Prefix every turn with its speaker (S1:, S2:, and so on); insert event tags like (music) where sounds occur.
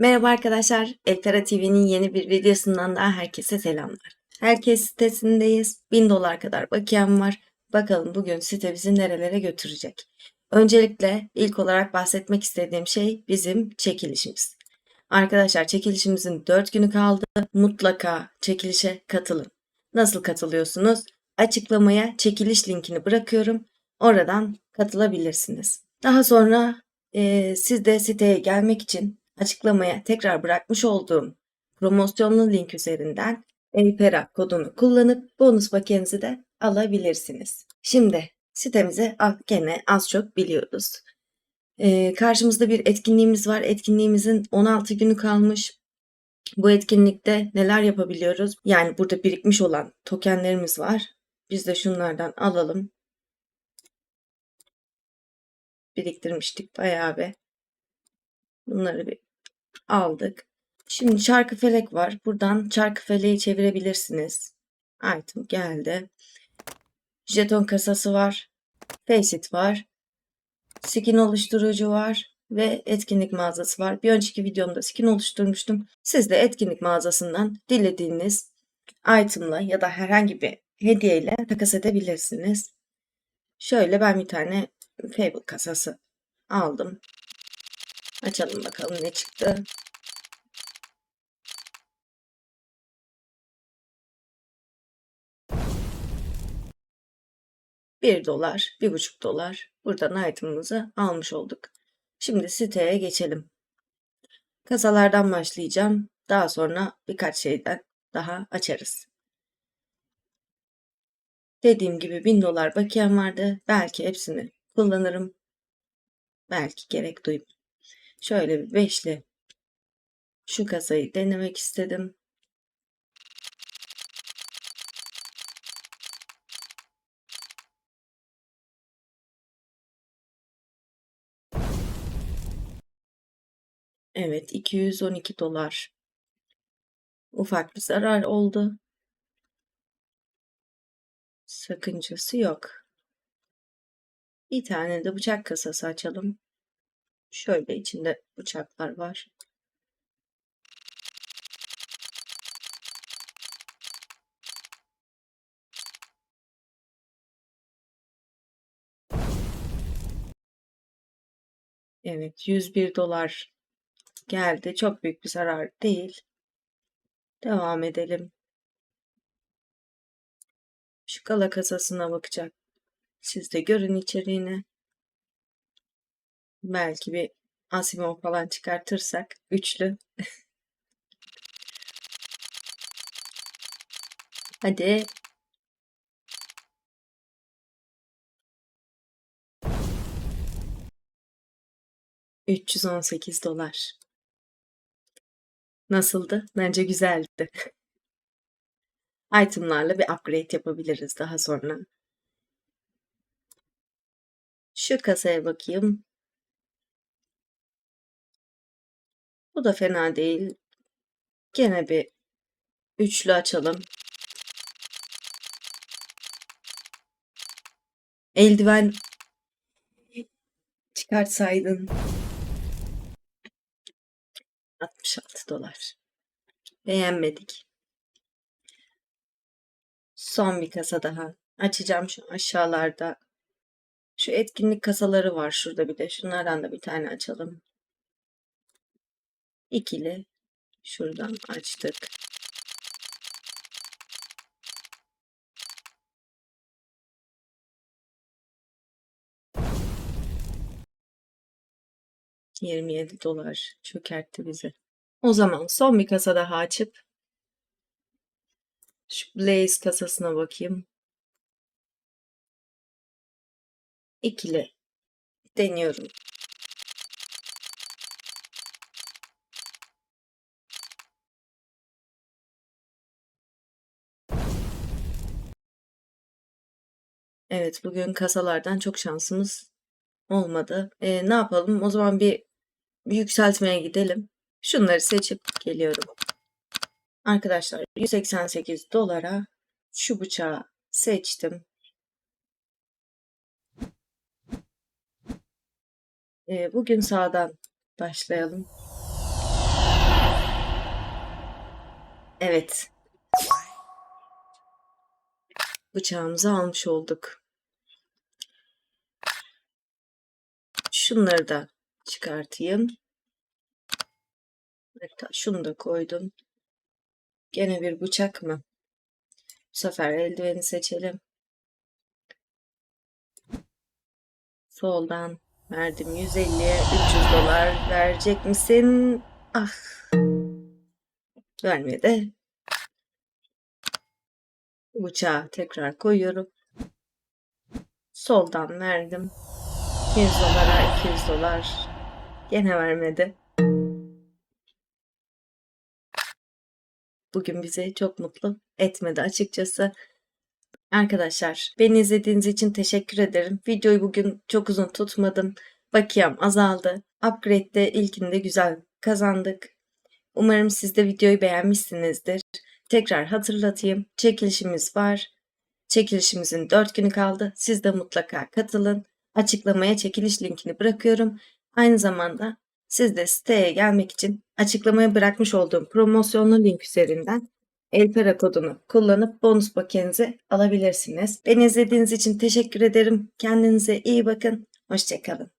S1: Merhaba arkadaşlar, Eltera TV'nin yeni bir videosundan daha herkese selamlar. Herkes sitesindeyiz. 1000 dolar kadar bakiyem var. Bakalım bugün site bizi nerelere götürecek. Öncelikle ilk olarak bahsetmek istediğim şey bizim çekilişimiz. Arkadaşlar çekilişimizin 4 günü kaldı. Mutlaka çekilişe katılın. Nasıl katılıyorsunuz? Açıklamaya çekiliş linkini bırakıyorum. Oradan katılabilirsiniz. Daha sonra e, siz de siteye gelmek için açıklamaya tekrar bırakmış olduğum promosyonlu link üzerinden EYPERA kodunu kullanıp bonus paketinizi de alabilirsiniz. Şimdi sitemizi gene az çok biliyoruz. Ee, karşımızda bir etkinliğimiz var. Etkinliğimizin 16 günü kalmış. Bu etkinlikte neler yapabiliyoruz? Yani burada birikmiş olan tokenlerimiz var. Biz de şunlardan alalım. Biriktirmiştik bayağı bir. Bunları bir aldık. Şimdi çarkı felek var. Buradan çarkı feleği çevirebilirsiniz. Item geldi. Jeton kasası var. Faceit var. Skin oluşturucu var. Ve etkinlik mağazası var. Bir önceki videomda skin oluşturmuştum. Siz de etkinlik mağazasından dilediğiniz itemla ya da herhangi bir hediyeyle takas edebilirsiniz. Şöyle ben bir tane Fable kasası aldım. Açalım bakalım ne çıktı. Bir dolar, bir buçuk dolar. Buradan item'ımızı almış olduk. Şimdi siteye geçelim. Kasalardan başlayacağım. Daha sonra birkaç şeyden daha açarız. Dediğim gibi 1000 dolar bakiyem vardı. Belki hepsini kullanırım. Belki gerek duymam. Şöyle bir beşli şu kasayı denemek istedim. Evet 212 dolar. Ufak bir zarar oldu. Sakıncası yok. Bir tane de bıçak kasası açalım. Şöyle içinde bıçaklar var. Evet 101 dolar geldi. Çok büyük bir zarar değil. Devam edelim. Şu kala kasasına bakacak. Siz de görün içeriğini. Belki bir Asimov falan çıkartırsak üçlü. (laughs) Hadi. ...318 dolar. Nasıldı? Bence güzeldi. Itemlarla bir upgrade yapabiliriz daha sonra. Şu kasaya bakayım. Bu da fena değil. Gene bir üçlü açalım. Eldiven çıkartsaydın. 66 dolar. Beğenmedik. Son bir kasa daha. Açacağım şu aşağılarda. Şu etkinlik kasaları var şurada bir de. Şunlardan da bir tane açalım. İkili. Şuradan açtık. Yirmi yedi dolar çökertti bizi. O zaman son bir kasa daha açıp şu Blaze kasasına bakayım. İkili deniyorum. Evet bugün kasalardan çok şansımız olmadı. Ee, ne yapalım? O zaman bir yükseltmeye gidelim. Şunları seçip geliyorum. Arkadaşlar 188 dolara şu bıçağı seçtim. Ee, bugün sağdan başlayalım. Evet. Bıçağımızı almış olduk. Şunları da çıkartayım. Şunu da koydum. Gene bir bıçak mı? Bu sefer eldiveni seçelim. Soldan verdim 150'ye 300 dolar verecek misin? Ah. Vermedi. Bıçağı tekrar koyuyorum. Soldan verdim. 100 dolara 200 dolar. Gene vermedi. Bugün bizi çok mutlu etmedi açıkçası. Arkadaşlar beni izlediğiniz için teşekkür ederim. Videoyu bugün çok uzun tutmadım. Bakiyem azaldı. Upgrade'de ilkinde güzel kazandık. Umarım siz de videoyu beğenmişsinizdir. Tekrar hatırlatayım. Çekilişimiz var. Çekilişimizin 4 günü kaldı. Siz de mutlaka katılın. Açıklamaya çekiliş linkini bırakıyorum. Aynı zamanda siz de siteye gelmek için açıklamaya bırakmış olduğum promosyonlu link üzerinden Elpera kodunu kullanıp bonus paketinizi alabilirsiniz. Beni izlediğiniz için teşekkür ederim. Kendinize iyi bakın. Hoşçakalın.